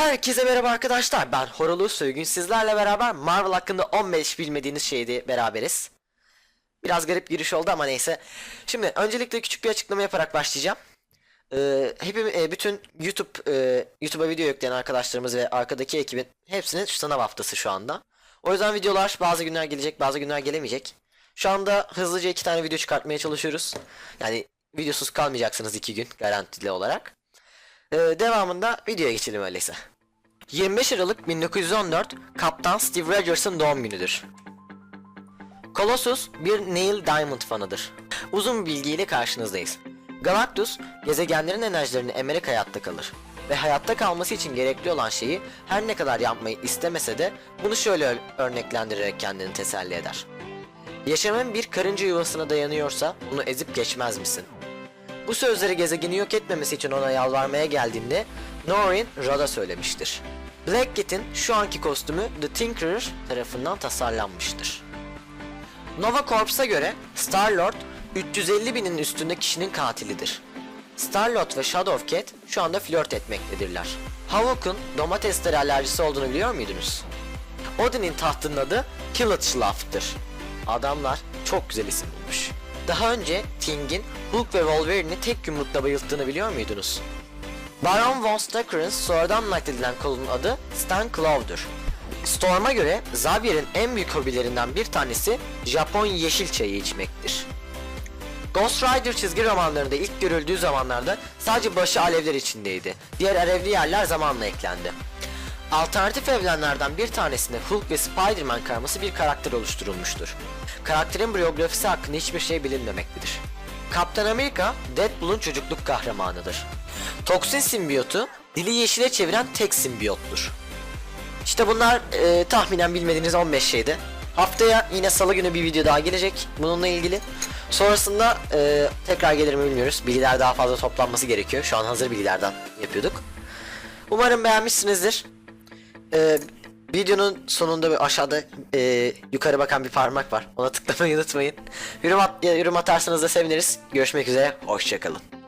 Herkese merhaba arkadaşlar ben Horulu Söygün sizlerle beraber Marvel hakkında 15 bilmediğiniz şeydi beraberiz Biraz garip giriş oldu ama neyse Şimdi öncelikle küçük bir açıklama yaparak başlayacağım ee, hepim, e, bütün YouTube e, YouTube'a video yükleyen arkadaşlarımız ve arkadaki ekibin hepsinin sınav haftası şu anda. O yüzden videolar bazı günler gelecek, bazı günler gelemeyecek. Şu anda hızlıca iki tane video çıkartmaya çalışıyoruz. Yani videosuz kalmayacaksınız iki gün garantili olarak. Ee, devamında videoya geçelim öyleyse. 25 Aralık 1914 Kaptan Steve Rogers'ın doğum günüdür. Colossus bir Neil Diamond fanıdır. Uzun bir bilgiyle karşınızdayız. Galactus, gezegenlerin enerjilerini emerek hayatta kalır. Ve hayatta kalması için gerekli olan şeyi her ne kadar yapmayı istemese de bunu şöyle ör- örneklendirerek kendini teselli eder. Yaşamın bir karınca yuvasına dayanıyorsa bunu ezip geçmez misin? Bu sözleri gezegeni yok etmemesi için ona yalvarmaya geldiğinde Norrin Rod'a söylemiştir. Black Cat'in şu anki kostümü The Tinkerer tarafından tasarlanmıştır. Nova Corps'a göre Star-Lord 350 binin üstünde kişinin katilidir. Star-Lord ve Shadowcat şu anda flört etmektedirler. Havok'un domateslere alerjisi olduğunu biliyor muydunuz? Odin'in tahtının adı Kilitschlaff'tır. Adamlar çok güzel isim bulmuş. Daha önce Thing'in Hulk ve Wolverine'i tek yumrukla bayılttığını biliyor muydunuz? Baron von Stacker'ın sonradan nakledilen kolun adı Stan Claw'dur. Storm'a göre Xavier'in en büyük hobilerinden bir tanesi Japon yeşil çayı içmektir. Ghost Rider çizgi romanlarında ilk görüldüğü zamanlarda sadece başı alevler içindeydi. Diğer alevli yerler zamanla eklendi. Alternatif evrenlerden bir tanesinde Hulk ve Spider-Man karması bir karakter oluşturulmuştur. Karakterin biyografisi hakkında hiçbir şey bilinmemektedir. Kaptan Amerika, Deadpool'un çocukluk kahramanıdır. Toksin simbiyotu, dili yeşile çeviren tek simbiyottur. İşte bunlar e, tahminen bilmediğiniz 15 şeydi. Haftaya yine salı günü bir video daha gelecek bununla ilgili. Sonrasında e, tekrar gelir mi bilmiyoruz. Bilgiler daha fazla toplanması gerekiyor. Şu an hazır bilgilerden yapıyorduk. Umarım beğenmişsinizdir. E, videonun sonunda bir aşağıda e, yukarı bakan bir parmak var. Ona tıklamayı unutmayın. Yorum, at, yorum atarsanız da seviniriz. Görüşmek üzere. Hoşçakalın.